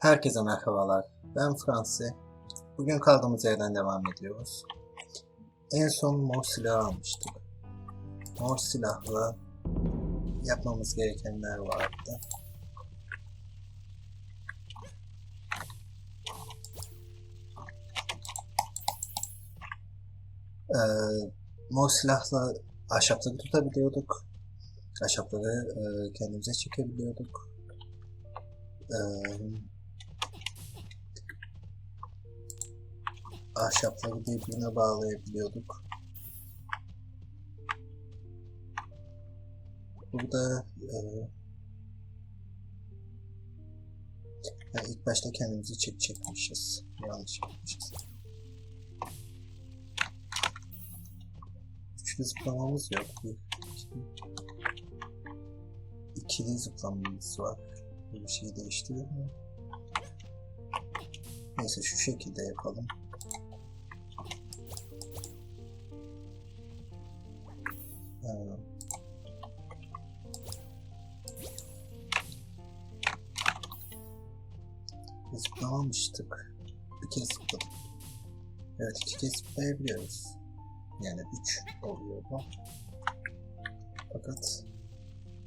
Herkese merhabalar. Ben Fransi. Bugün kaldığımız yerden devam ediyoruz. En son mor silahı almıştık. Mor silahla yapmamız gerekenler vardı. Ee, mor silahla ahşapları tutabiliyorduk. Ahşapları e, kendimize çekebiliyorduk. Ee, ahşapları birbirine bağlayabiliyorduk. Burada e, yani ilk başta kendimizi çek çekmişiz. Yanlış yapmışız. Üçlü zıplamamız yok. Bir, iki, ikili zıplamamız var. Bir şey değiştirir? Neyse şu şekilde yapalım. Zıplamamıştık. Bir kez zıpladık. Evet iki kez zıplayabiliyoruz. Yani üç oluyor bu. Fakat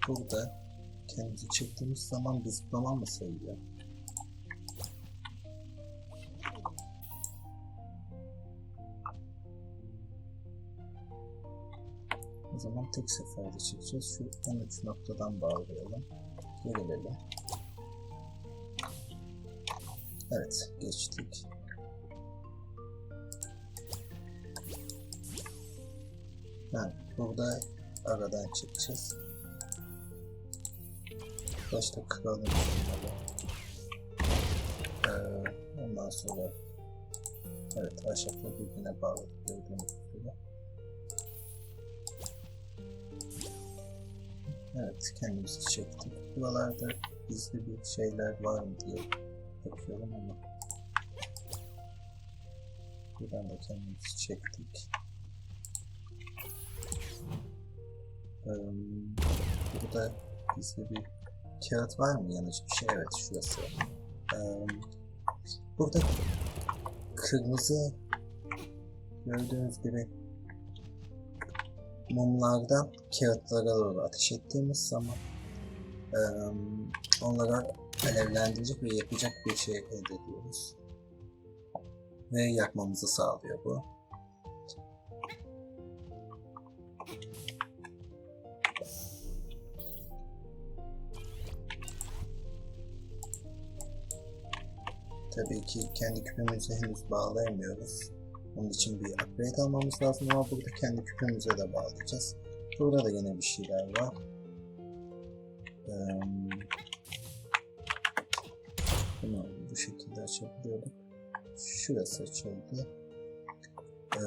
burada kendimizi çektiğimiz zaman bir zıplama mı sayıyor? O zaman tek seferde çekeceğiz. Şu 13 noktadan bağlayalım. Gerilelim. Evet, geçtik. Ha, burada aradan çekeceğiz. Başta kıralım bunları. Ee, ondan sonra evet ahşapla birbirine bağladık gördüğünüz gibi. Evet kendimizi çektik. Buralarda gizli bir şeyler var mı diye bakıyorum ama buradan da kendimizi çektik. Ee, burada gizli bir kağıt var mı yanıcı bir şey? Evet şurası. Ee, burada kırmızı gördüğünüz gibi mumlardan kağıtlara doğru ateş ettiğimiz zaman onlara alevlendirecek ve yakacak bir şey elde ediyoruz. Ve yakmamızı sağlıyor bu. Tabii ki kendi küpümüzü henüz bağlayamıyoruz. Onun için bir upgrade almamız lazım ama burada kendi küpümüze de bağlayacağız. Burada da yine bir şeyler var. Bunu bu şekilde açabiliyorduk. Şurası açıldı. Ee,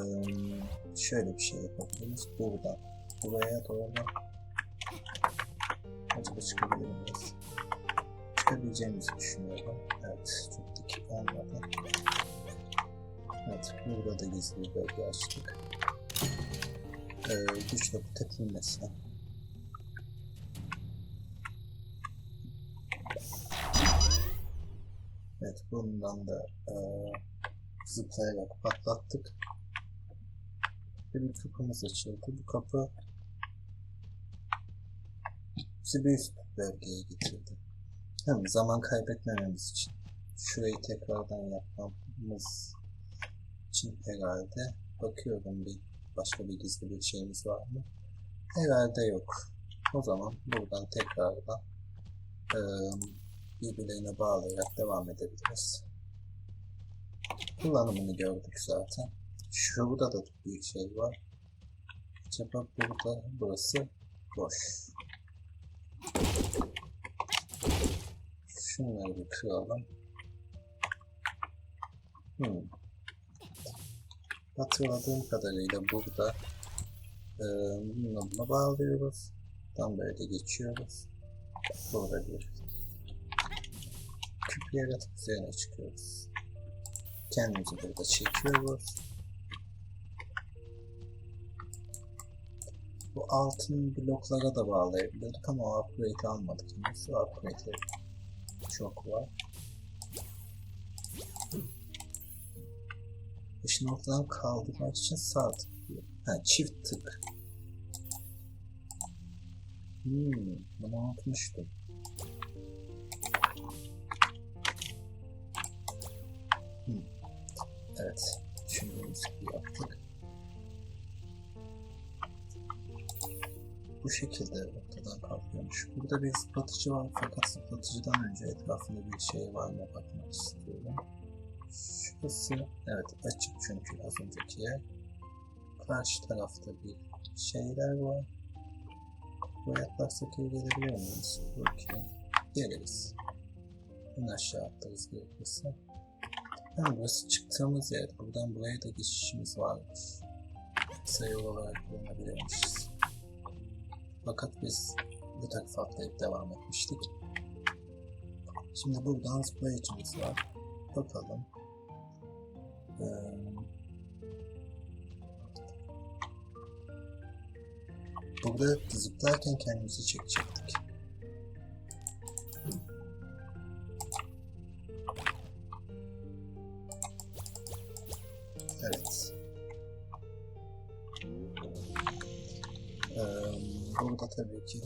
şöyle bir şey yapabiliriz. Buradan buraya doğru acaba çıkabilir miyiz? Çıkabileceğimizi düşünüyorum. Evet, çok dik olmadı. Evet, burada da gizli bir bölge açtık. Ee, güçle bu tepinmesi. Evet, bundan da e, zıplayarak patlattık. Bir kapımız açıldı. Bu kapı bizi bir üst bölgeye getirdi. Hem zaman kaybetmememiz için şurayı tekrardan yapmamız için herhalde bakıyorum bir başka bir gizli bir şeyimiz var mı? Herhalde yok. O zaman buradan tekrardan e, birbirlerine bağlayarak devam edebiliriz. Kullanımını gördük zaten. Şurada da bir şey var. Acaba burada burası boş. Şunları bir kıralım. Hmm. Hatırladığım kadarıyla burada e, bununla bağlıyoruz. Tam böyle geçiyoruz. Burada bir küp yaratıp üzerine çıkıyoruz. Kendimizi burada çekiyoruz. Bu altın bloklara da bağlayabiliyorduk ama upgrade almadık henüz. O upgrade'leri çok var. Işını ortadan kaldırmak için sağ tıklıyor. Ha çift tık. Hmm, bunu unutmuştum. Evet, düşündüğümüz gibi yaptık. Bu şekilde ortadan kalkıyormuş. Burada bir zıplatıcı var fakat zıplatıcıdan önce etrafında bir şey var mı bakmak istiyorum. Şurası, evet açık çünkü az önceki yer. Karşı tarafta bir şeyler var. Buraya yaklaşsak iyi gelebiliyor muyuz? Bakayım. Geliriz. En aşağı atlarız gerekirse. Ha, burası çıktığımız yer. Buradan buraya da geçişimiz varmış. Sayı olarak kullanabilirmişiz. Fakat biz bu tarafa atlayıp devam etmiştik. Şimdi buradan zıplayıcımız var. Bakalım. Ee, burada zıplarken kendimizi çekecektik. Evet. Ee, burada tabii ki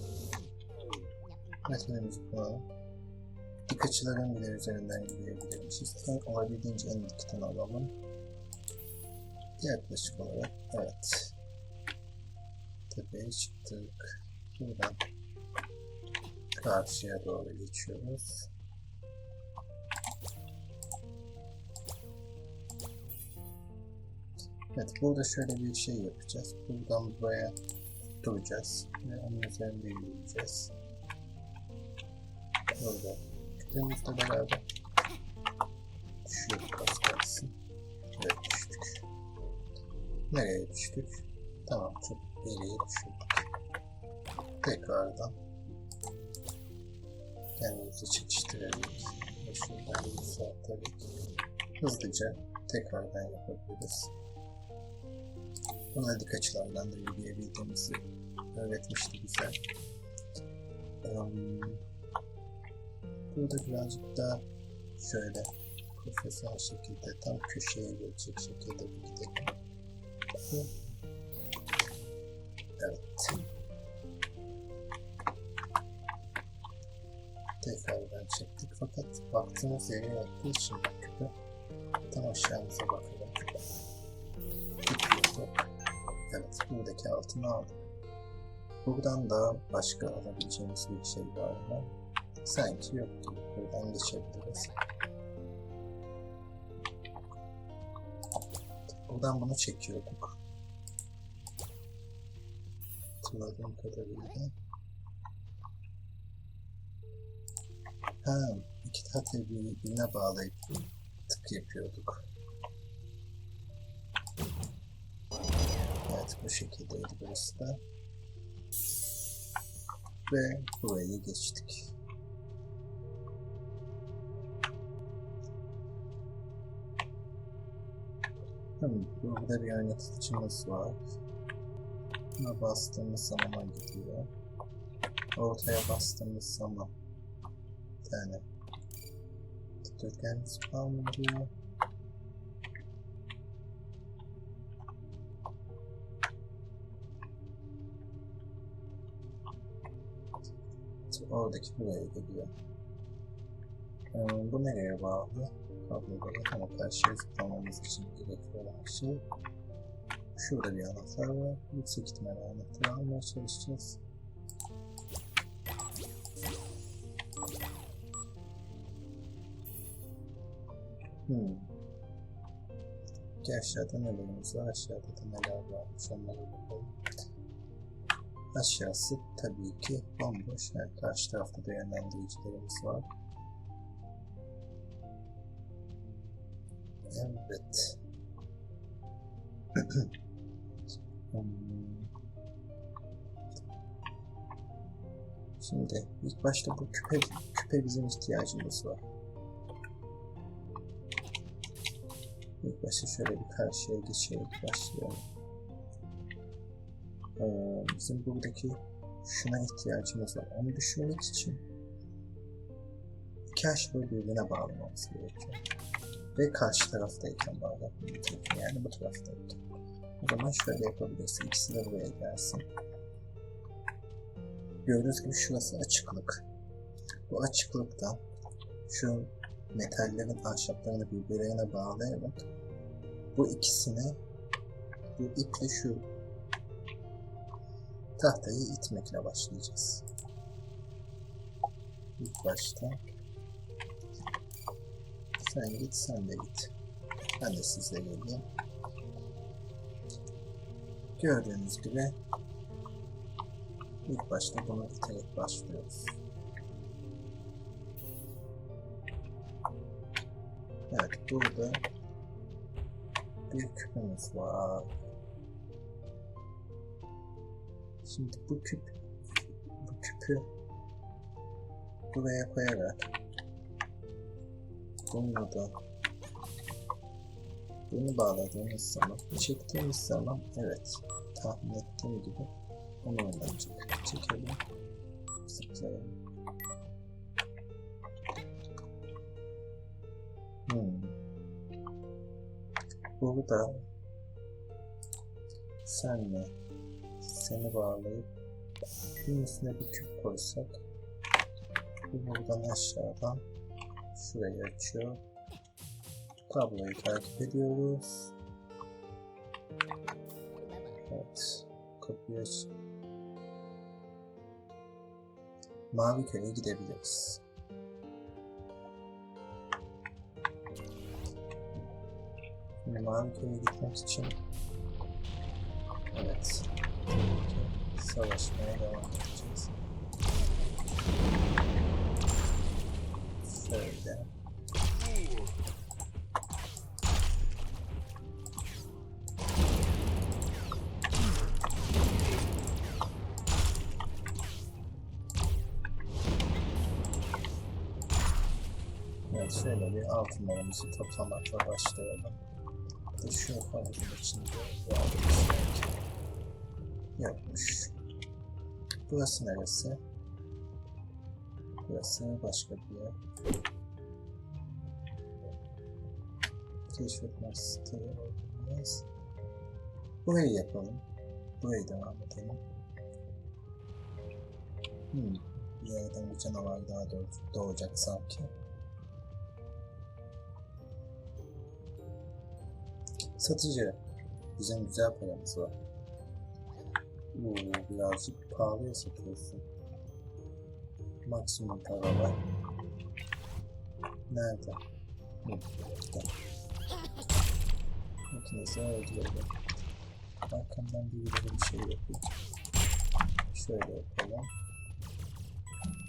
meselemizi kullanalım. Dik bile üzerinden yürüyebilirmişiz. En olabildiğince en dikten alalım. Yaklaşık olarak evet. Tepeye çıktık. Buradan karşıya doğru geçiyoruz. Evet burada şöyle bir şey yapacağız. Buradan buraya duracağız ve onun üzerinde yürüyeceğiz. Burada küpemizle beraber düşüyorduk az kalsın. Evet düştük. Nereye düştük? Tamam çok geriye düşürdük. Tekrardan kendimizi çekiştirebiliriz. Şuradan bir saat tabii ki hızlıca tekrardan yapabiliriz. Dik açılardan da yürüyebildiğimizi öğretmişti bize. Um, burada birazcık daha şöyle profesyonel şekilde tam köşeye gelecek şekilde bir gidelim. Evet. Tekrardan çektik fakat baktığımız yere yattığı için küpe tam aşağımıza bakarak Buradaki altını aldık. Buradan da başka alabileceğimiz bir şey var mı? Sanki yok. Buradan geçebiliriz. Buradan bunu çekiyorduk. Hatırladığım kadarıyla. Ha, iki tahtayı birbirine bağlayıp tık yapıyorduk. Bu şekildeydi burası da. Ve burayı geçtik. Hmm, burada bir oynatıcımız var. Buna bastığımız zaman gidiyor. Ortaya bastığımız zaman bir tane dikdörtgen spawn. Oradaki buraya geliyor. Ee, bu nereye bağlı? Kabloları ama karşıya zıplamamız için gerekli olan şey. Şurada bir anahtar var. Yüksek ihtimalle anahtarı almaya çalışacağız. Hmm. Ki aşağıda nelerimiz var, aşağıda da neler varmış onlara bakalım. Aşağısı tabii ki bomboş. Yani karşı tarafta da yönlendiricilerimiz var. Evet. Şimdi ilk başta bu küpe, küpe bizim ihtiyacımız var. İlk başta şöyle bir karşıya geçerek başlayalım. Ee, bizim buradaki şuna ihtiyacımız var. Onu düşürmek için iki aşırı birbirine bağlamamız gerekiyor. Ve karşı taraftayken bağlatmayacaksın. Yani bu taraftayken. O zaman şöyle yapabilirsin. İkisi de buraya gelsin. Gördüğünüz gibi şurası açıklık. Bu açıklıktan şu metallerin ahşaplarını birbirlerine bağlayarak bu ikisini bu iple şu tahtayı itmekle başlayacağız. İlk başta sen git sen de git. Ben de sizle geleyim. Gördüğünüz gibi ilk başta bunu iterek başlıyoruz. Evet burada bir küpümüz var. Şimdi bu küp bu küpü buraya koyarak bunu da bunu bağladığımız zaman çektiğimiz zaman evet tahmin ettiğim gibi onu oynayacak. Çekelim. Zıplayalım. Hmm. Burada senle seni bağlayıp bunun üstüne bir küp koysak bu buradan aşağıdan şurayı açıyor. Kabloyu takip ediyoruz. Evet. Kapıyı aç. Mavi köye gidebiliriz. Şimdi Mavi köye gitmek için savaşmaya devam edeceğiz. Şöyle. Evet şöyle bir altınlarımızı toplamakla başlayalım. De şu havuzun içinde varmış belki. Yokmuş. Burası neresi? Burası başka bir yer. Keşfetmek istiyoruz. Burayı yapalım. Burayı devam edelim. Hmm. Bir yerden bir canavar daha doğ- doğacak sanki. Satıcı. Bizim güzel paramız var. Oo, birazcık pahalıya satıyorsun. Maksimum para var. Nerede? Hı, gel. Makinesi öldürelim. Arkamdan birileri bir şey yapıyor. Şöyle yapalım.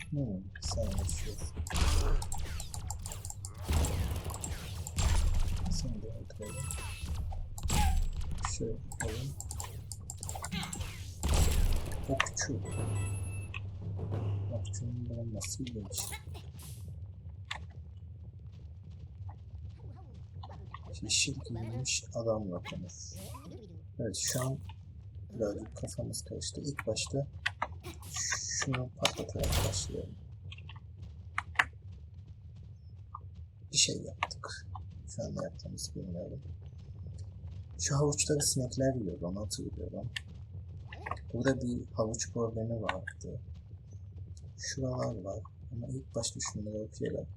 Hmm, sen yaşıyorsun. Seni de öldürelim. Şöyle yapalım. Okçu. Okçunun bulunması ilginç. Yeşil giyinmiş adamla konuş. Evet şu an birazcık kafamız karıştı. İlk başta şunu patlatarak başlayalım. Bir şey yaptık. Şu an ne yaptığımızı bilmiyorum. Şu havuçları sinekler yiyordu onu hatırlıyorum. Burada bir havuç problemi vardı. Şuralar var. Ama ilk başta şunları okuyalım.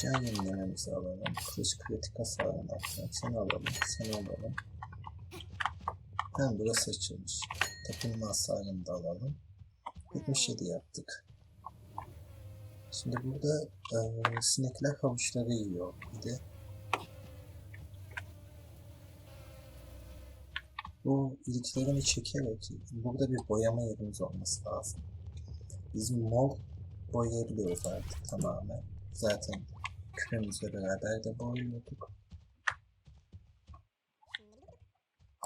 Can yenilememizi alalım. Kılıç kritik hasarını atmak. Seni alalım. Seni alalım. Ben burası açılmış. Tapınma hasarını da alalım. 77 yaptık. Şimdi burada eee, sinekler havuçları yiyor. Bir de bu ilgilerini çekerek burada bir boyama yerimiz olması lazım. Biz mor boyayabiliyoruz artık tamamen. Zaten küremizle beraber de boyuyorduk.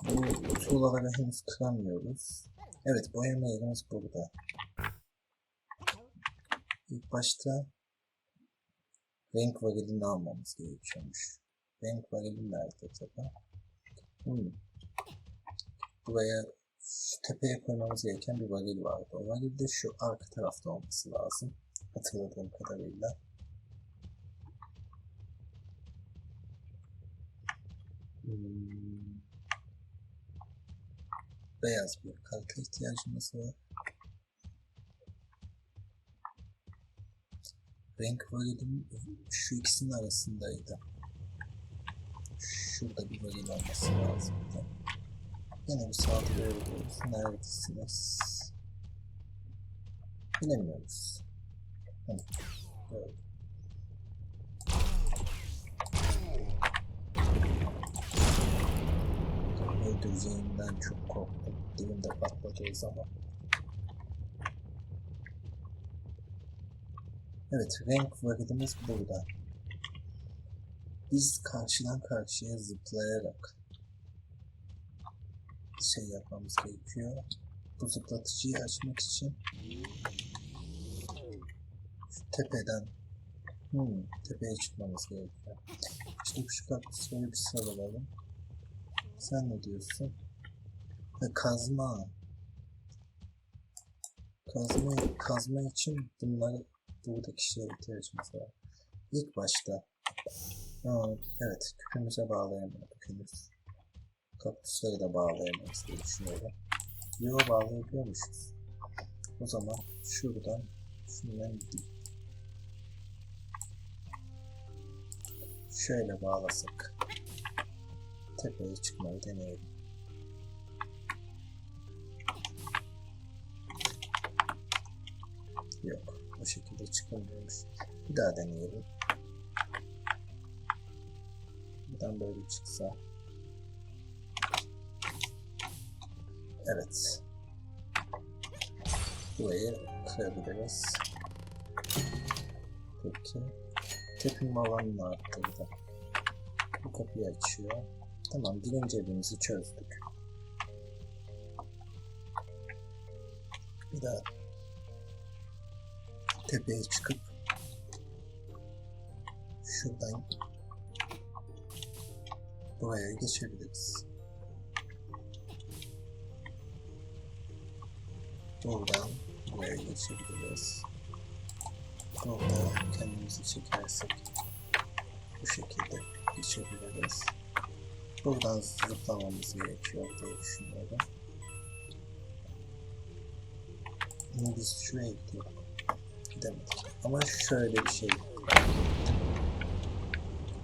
Bu tuğlaları henüz kıramıyoruz. Evet boyama yerimiz burada. İlk başta renk varilini almamız gerekiyormuş. Renk varili nerede acaba? Hmm. Buraya tepeye koymamız gereken bir varil vardı. O varil de şu arka tarafta olması lazım. Hatırladığım kadarıyla. Hmm. Beyaz bir karta ihtiyacımız var. Renk varili şu ikisinin arasındaydı. Şurada bir varil olması lazımdı. Yine bir saldırıyoruz. Neredesiniz? Bilemiyoruz. Hı, gördüm. Öldüreceğimden çok korktum. Dilimde patladı o zaman. Evet, renk varilimiz burada. Biz karşıdan karşıya zıplayarak şey yapmamız gerekiyor. Bu zıplatıcıyı açmak için şu tepeden hmm, tepeye çıkmamız gerekiyor. İşte şu kaktüsleri bir sarılalım. Sen ne diyorsun? Ha, kazma. Kazma, kazma için bunları buradaki şeye ihtiyacımız var. İlk başta Aa, evet küpümüze bağlayamadık henüz. Kaktüsleri de bağlayamayız diye düşünüyorum. Yo bağlayabiliyormuşuz. O zaman şuradan şundan gideyim. Şöyle bağlasak. Tepeye çıkmayı deneyelim. Yok. O şekilde çıkamıyormuş. Bir daha deneyelim. Buradan böyle çıksa. Evet. Burayı kırabiliriz. Peki. Tepinme alanını arttırdı. Bu kapıyı açıyor. Tamam, birinci evimizi çözdük. Bir daha tepeye çıkıp şuradan buraya geçebiliriz. Buradan buraya geçebiliriz. Burada kendimizi çekersek bu şekilde geçebiliriz. Buradan zıplamamız gerekiyor diye düşünüyorum. Ama biz şuraya gidiyorduk. Gidemedik. Ama şöyle bir şey.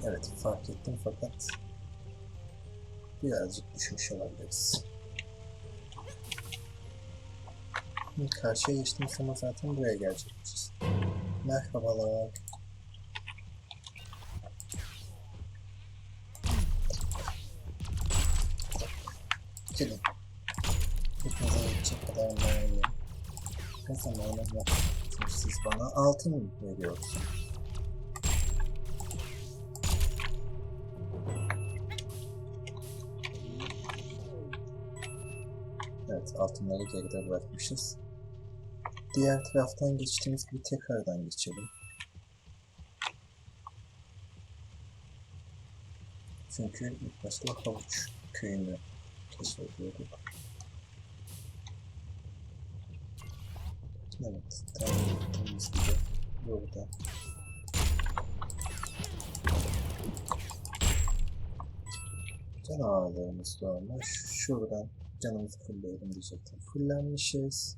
Evet fark ettim fakat birazcık düşmüş olabiliriz. Karşıya geçtiğimiz zaman zaten buraya gelecekmişiz. Merhabalar. Gelin. Hepinize yetecek kadar mermiyim. Ne. Çünkü siz bana altın veriyorsunuz. Altınları geride bırakmışız. Diğer taraftan geçtiğimiz gibi tekrardan geçelim. Çünkü ilk başta havuç köyünü keşfediyorduk. Evet, tahmin ettiğimiz gibi burada. Canavarlarımız. Şuradan canımızı fullleyelim diyecektim. Fullenmişiz.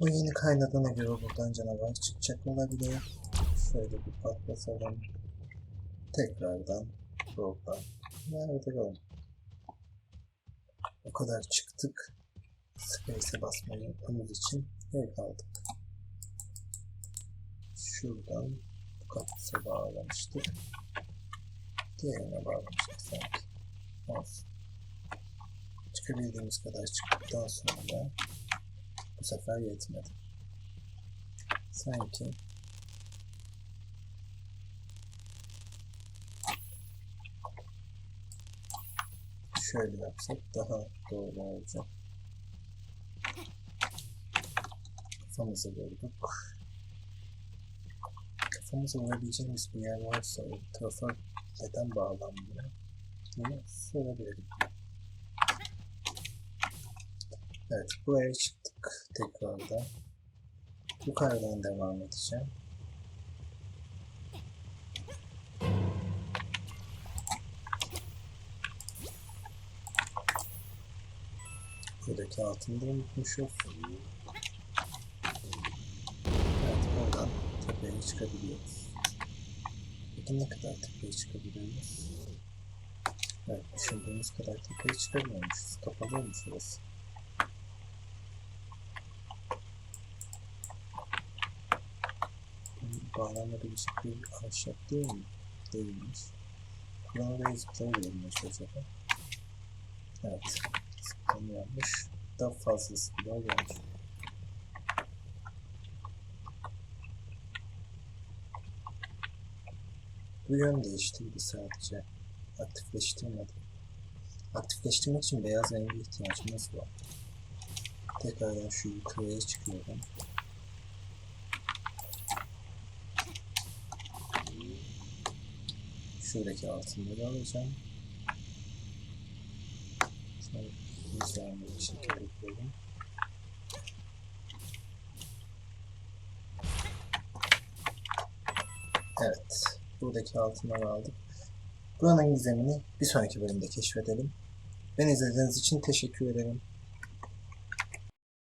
O yeni kaynadığına göre buradan canavar çıkacak olabilir. Şöyle bir patlatalım. Tekrardan buradan. Nerede oğlum? O kadar çıktık. Space'e basmayı unuttuğumuz için ev kaldık. Şuradan bu kaktüse bağlamıştık. Diğerine bağlamıştık sanki. Olsun. Çıkabildiğimiz kadar çıktıktan sonra bu sefer yetmedi. Sanki şöyle yapsak daha doğru olacak. Kafamızı vurduk. Kafamıza vurabileceğimiz bir yer varsa o tarafa neden bağlanmıyor? Bunu sorabilirim. Evet bu buraya çıktık tekrardan. Yukarıdan devam edeceğim. Buradaki altını da unutmuşum. Evet buradan tepeye çıkabiliyoruz. Peki ne kadar tepeye çıkabiliyoruz? Evet düşündüğümüz kadar tepeye çıkamıyormuşuz. Kapalı olmuş orası. Bağlanabilecek bir ahşap değil mi? Değilmiş. Buradan oraya zıplayabiliyormuş acaba. Evet. Zıplamıyormuş. Daha fazlası bile oluyormuş. Bu yön değiştirdi sadece. Aktifleştirmedi. Aktifleştirmek için beyaz renge ihtiyacımız var. Tekrardan şu yukarıya çıkıyorum. Şuradaki altınları alacağım. Sonra üzerine bir şekilde koyalım. Evet. Buradaki altınları aldık. Buranın gizemini bir sonraki bölümde keşfedelim. Beni izlediğiniz için teşekkür ederim.